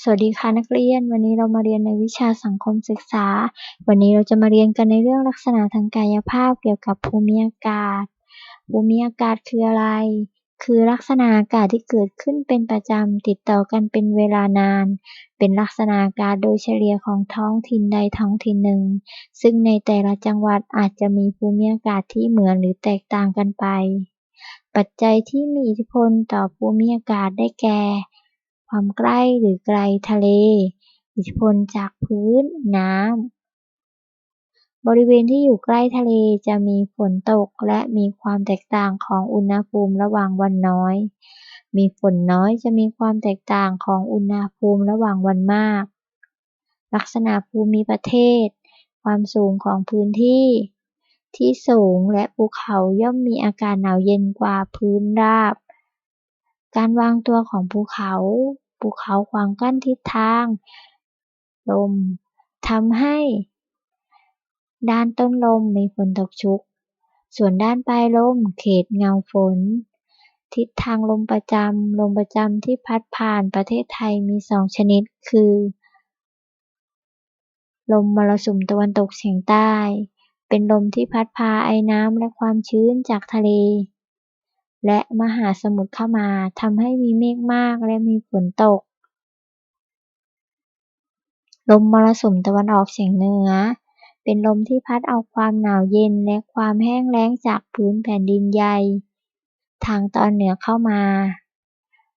สวัสดีค่ะนักเรียน วันนี้เรามาเรียนในวิชาสังคมศึกษา วันนี้เราจะมาเรียนกันในเรื่องลักษณะทางกายภาพเกี่ยวกับภูมิอากาศ ภูมิอากาศคืออะไร คือลักษณะอากาศที่เกิดขึ้นเป็นประจำติดต่อกันเป็นเวลานาน เป็นลักษณะอากาศโดยเฉลี่ยของท้องถิ่นใดท้องถิ่นหนึ่ง ซึ่งในแต่ละจังหวัดอาจจะมีภูมิอากาศที่เหมือนหรือแตกต่างกันไป ปัจจัยที่มีอิทธิพลต่อภูมิอากาศได้แก่ ความใกล้หรือไกลทะเล อิทธิพลจากพื้นน้ำ บริเวณที่อยู่ใกล้ทะเลจะมีฝนตกและมีความแตกต่างของอุณหภูมิระหว่างวันน้อย มีฝนน้อยจะมีความแตกต่างของอุณหภูมิระหว่างวันมาก ลักษณะภูมิประเทศ ความสูงของพื้นที่ที่สูงและภูเขาย่อมมีอากาศหนาวเย็นกว่าพื้นราบ การวางตัวของภูเขา ภูเขาขวางกั้นทิศทาง ลมทำให้ ด้านต้นลมมีฝนตกชุก ส่วนด้านปลายลมเขตเงาฝน ทิศทางลมประจำลมประจำที่พัดผ่านประเทศไทยมีสองชนิดคือ ลมมรสุมตะวันตกเฉียงใต้ เป็นลมที่พัดพาไอ้น้ำและความชื้นจากทะเล และมหาสมุทรเข้ามาทำให้มีเมฆมากและมีฝนตก ลมมรสุมตะวันออกเฉียงเหนือ เป็นลมที่พัดเอาความหนาวเย็นและความแห้งแล้งจากพื้นแผ่นดินใหญ่ ทางตอนเหนือเข้ามา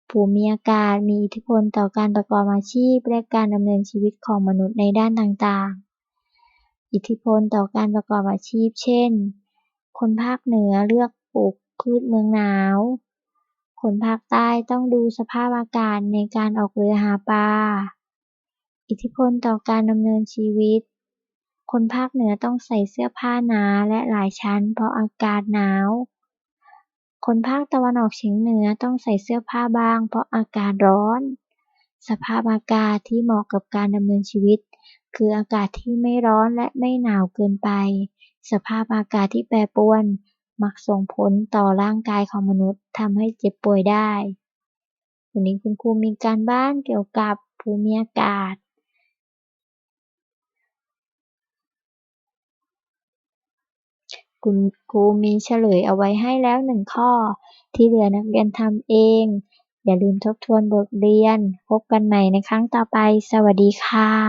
ภูมิอากาศมีอิทธิพลต่อการประกอบอาชีพและการดำเนินชีวิตของมนุษย์ในด้านต่างๆ อิทธิพลต่อการประกอบอาชีพ เช่น คนภาคเหนือเลือกปลูก พืชเมืองหนาว คนภาคใต้ต้องดูสภาพอากาศในการออกเรือหาปลา อิทธิพลต่อการดำเนินชีวิต คนภาคเหนือต้องใส่เสื้อผ้าหนาและหลายชั้นเพราะอากาศหนาว คนภาคตะวันออกเฉียงเหนือต้องใส่เสื้อผ้าบาง เพราะอากาศร้อน สภาพอากาศที่เหมาะกับการดำเนินชีวิต คืออากาศที่ไม่ร้อนและไม่หนาวเกินไป สภาพอากาศที่แปรปรวน มักส่งผลต่อร่างกายของมนุษย์ทำให้เจ็บป่วยได้ วันนี้คุณครูมีการบ้านเกี่ยวกับภูมิอากาศ คุณครูมีเฉลยเอาไว้ให้แล้วหนึ่งข้อ ที่เหลือนักเรียนทำเอง อย่าลืมทบทวนบทเรียน พบกันใหม่ในครั้งต่อไป สวัสดีค่ะ